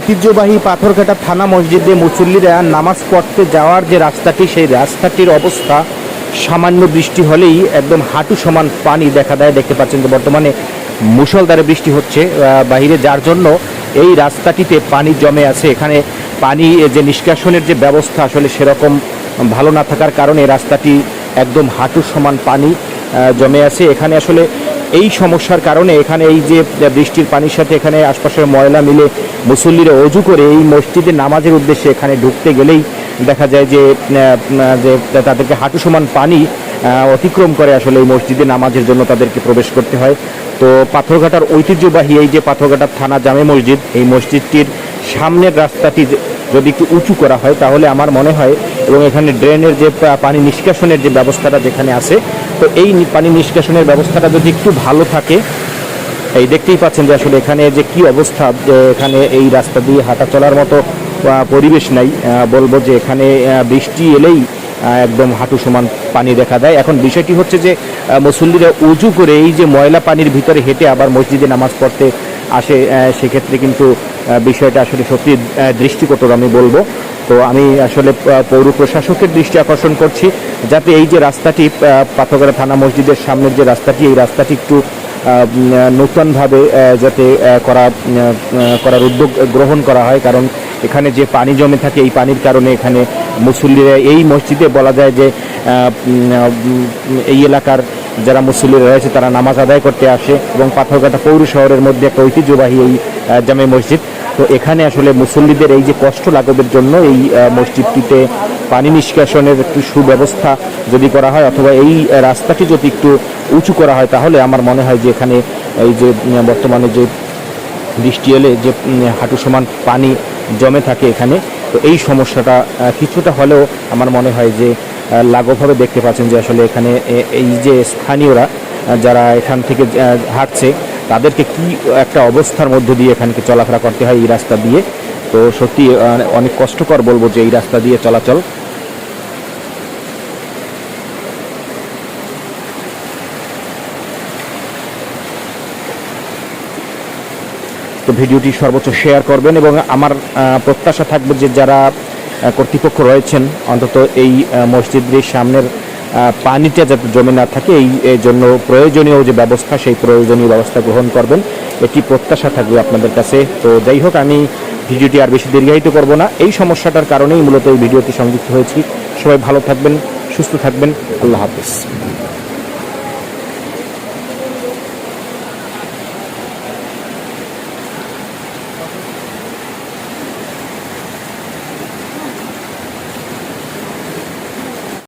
ঐতিহ্যবাহী পাথরঘাটা থানা মসজিদে মুসল্লিরা নামাজ পড়তে যাওয়ার যে রাস্তাটি, সেই রাস্তাটির অবস্থা সামান্য বৃষ্টি হলেই একদম হাঁটু সমান পানি দেখা দেয় দেখতে পাচ্ছেন বর্তমানে মুষলধারে বৃষ্টি হচ্ছে বাহিরে যার জন্য এই রাস্তাটিতে পানি জমে আছে। এখানে পানি যে নিষ্কাশনের যে ব্যবস্থা, আসলে সেরকম ভালো না থাকার কারণে রাস্তাটি একদম হাঁটু সমান পানি জমে আছে। এখানে আসলে এই সমস্যার কারণে এখানে এই যে বৃষ্টির পানির সাথে এখানে আশপাশের ময়লা মিলে মুসল্লিরা অজু করে এই মসজিদে নামাজের উদ্দেশ্যে এখানে ঢুকতে গেলেই দেখা যায় যে তাদেরকে হাঁটু সমান পানি অতিক্রম করে আসলে এই মসজিদে নামাজের জন্য তাদেরকে প্রবেশ করতে হয়। তো পাথরঘাটার ঐতিহ্যবাহী এই যে পাথরঘাটার থানা জামে মসজিদ, এই মসজিদটির সামনের রাস্তাটি যদি একটু উঁচু করা হয়, তাহলে আমার মনে হয় এবং এখানে ড্রেনের যে পানি নিষ্কাশনের যে ব্যবস্থাটা যেখানে আছে, তো এই পানি নিষ্কাশনের ব্যবস্থাটা যদি একটু ভালো থাকে, এই দেখতেই পাচ্ছেন যে আসলে এখানে যে কি অবস্থা এখানে এই রাস্তা দিয়ে হাঁটা চলার মতো পরিবেশ নাই। বলব যে এখানে বৃষ্টি এলেই একদম হাঁটু সমান পানি দেখা দেয়। এখন বিষয়টি হচ্ছে যে মুসল্লিরা উজু করে এই যে ময়লা পানির ভিতরে হেঁটে আবার মসজিদে নামাজ পড়তে আসে সেক্ষেত্রে কিন্তু বিষয়টা আসলে সত্যি দৃষ্টিকটর আমি বলব। তো আমি আসলে পৌর প্রশাসকের দৃষ্টি আকর্ষণ করছি, যাতে এই যে রাস্তাটি পাথরঘাটা থানা মসজিদের সামনের যে রাস্তাটি, এই রাস্তাটি একটু নূতনভাবে যাতে করা করার উদ্যোগ গ্রহণ করা হয়। কারণ এখানে যে পানি জমে থাকে, এই পানির কারণে এখানে মুসল্লিরা, এই মসজিদে বলা যায় যে এই এলাকার যারা মুসল্লিরা রয়েছে, তারা নামাজ আদায় করতে আসে এবং পাথরঘাটা পৌর শহরের মধ্যে একটা ঐতিহ্যবাহী এই জামে মসজিদ। তো এখানে আসলে মুসল্লিদের এই যে কষ্ট লাঘবের জন্য এই মসজিদটিতে পানি নিষ্কাশনের একটু সুব্যবস্থা যদি করা হয় অথবা এই রাস্তাটি যদি একটু উঁচু করা হয়, তাহলে আমার মনে হয় যে এখানে এই যে বর্তমানে যে বৃষ্টি এলে যে হাঁটু সমান পানি জমে থাকে এখানে। তো এই সমস্যাটা কিছুটা হলেও আমার মনে হয় যে লাঘবভাবে দেখতে পাচ্ছেন যে আসলে এখানে এই যে স্থানীয়রা যারা এখান থেকে হাঁটছে, তাদেরকে কি একটা অবস্থার মধ্য দিয়ে এখানকে চলাফেরা করতে হয় এই রাস্তা দিয়ে? তো সত্যি অনেক কষ্টকর বলব যে এই রাস্তা দিয়ে চলাচল। তো ভিডিওটি সর্বোচ্চ শেয়ার করবেন এবং আমার প্রত্যাশা থাকবে যে যারা কর্তৃপক্ষ রয়েছেন। অন্তত এই মসজিদটির সামনের পানিটা যাতে জমে না থাকে এই জন্য প্রয়োজনীয় যে ব্যবস্থা, সেই প্রয়োজনীয় ব্যবস্থা গ্রহণ করবেন। এটি প্রত্যাশা থাকবে আপনাদের কাছে। তো যাই হোক, আমি ভিডিওটি আর বেশি দীর্ঘায়িত করব না। এই সমস্যাটার কারণেই মূলত এই ভিডিওটি সংযুক্ত হয়েছি। সবাই ভালো থাকবেন, সুস্থ থাকবেন। আল্লাহ হাফিজ।